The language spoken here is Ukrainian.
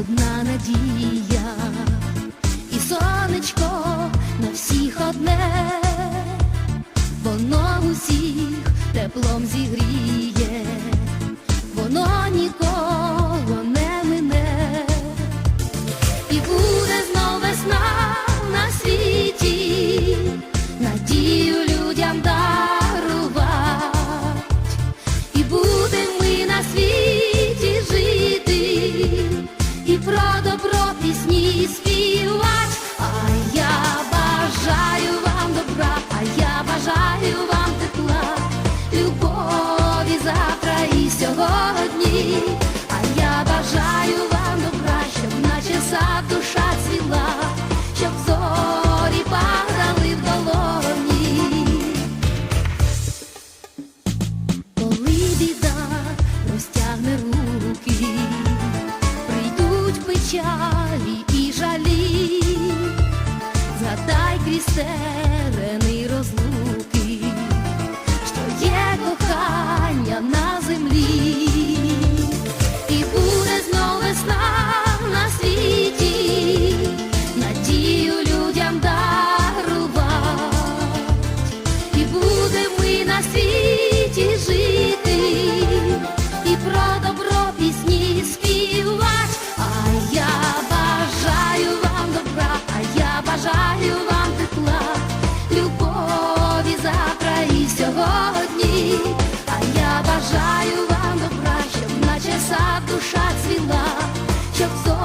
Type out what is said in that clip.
одна надія, і сонечко на всіх одне, воно усіх теплом зігріє. бажаю вам тепла, любові завтра і сьогодні, а я бажаю вам добра, щоб наче сад душа цвіла, щоб зорі падали в долоні. Коли біда розтягне руки, прийдуть печалі і жалі, задай крізь зацвіла, щоб зо.